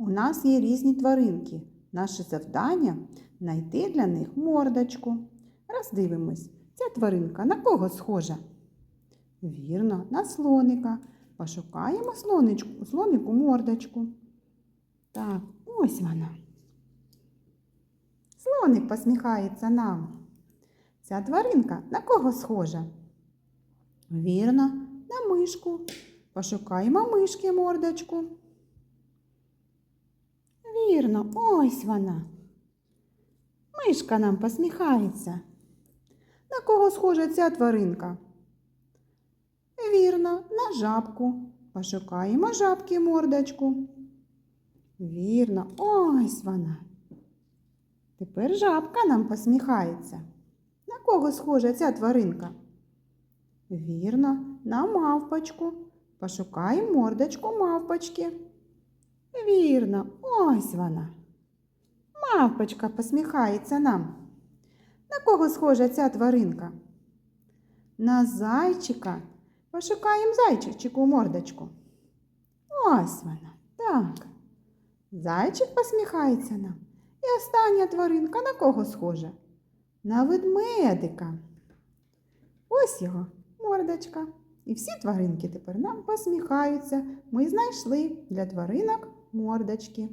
У нас є різні тваринки. Наше завдання знайти для них мордочку. Роздивимось, ця тваринка на кого схожа? Вірно, на слоника. Пошукаємо слоничку, слонику мордочку. Так, ось вона. Слоник посміхається нам. Ця тваринка на кого схожа? Вірно, на мишку. Пошукаємо мишки мордочку. Вірно, ось вона. Мишка нам посміхається. На кого схожа ця тваринка? Вірно, на жабку. Пошукаємо жабки мордочку. Вірно, ось вона. Тепер жабка нам посміхається. На кого схожа ця тваринка? Вірно, на мавпочку. Пошукаємо мордочку мавпочки. Вірно, ось вона. Мавпочка посміхається нам. На кого схожа ця тваринка? На зайчика. Пошукаємо зайчику мордочку. Ось вона. Так. Зайчик посміхається нам. І остання тваринка на кого схожа? На ведмедика. Ось його мордочка. І всі тваринки тепер нам посміхаються. Ми знайшли для тваринок мордочки.